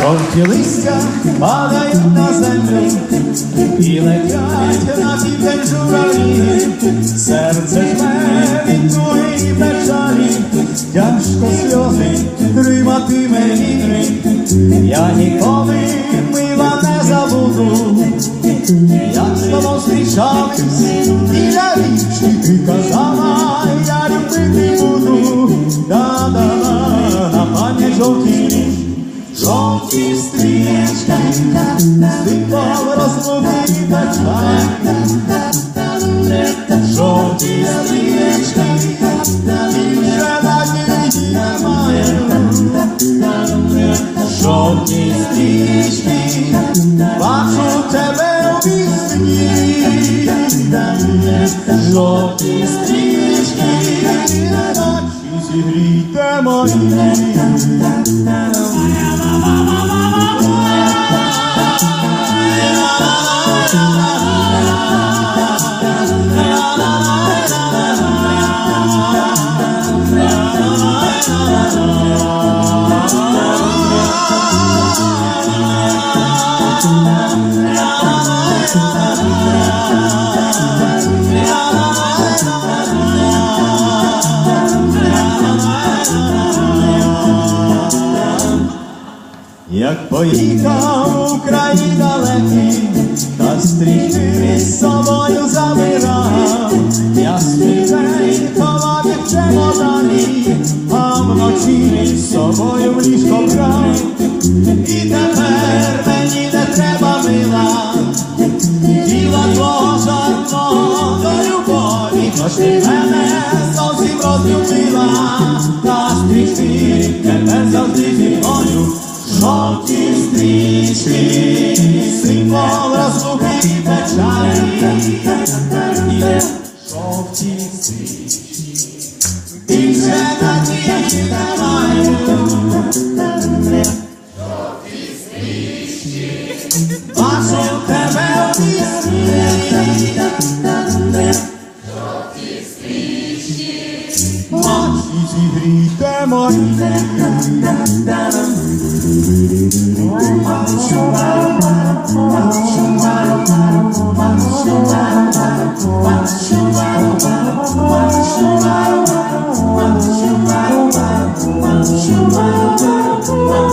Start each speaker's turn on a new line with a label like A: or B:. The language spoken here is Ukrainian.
A: Жовті листя падають на землю і летять на південь журавлі, серце жме від туги і печалі, тяжко сльози тримати мені, я ніколи мила не забуду, як з тобою зустрічались біля річки, ти казала, я любити буду, да-да-да, на пам'ять жовті. Жовті стрічки, світло розлуки печаль. Жовті стрічки, Жовті стрічки, ночі зігрійте мої. Як поїхав у краї далекі, та стрічки з собою забирав, я співей ховав як чемодані, а вночі з собою в ліжко брав. І тепер мені не треба мила, тіла твого жадного до любові, хоч ти мене зовсім розлюбила, та стрічки тепер завжди. Жовті стрічки, символ розлуки і печалі. Жовті стрічки, більше надії немає. Жовті стрічки, бачу тебе у ночі зігрійте мої.
B: Thank you.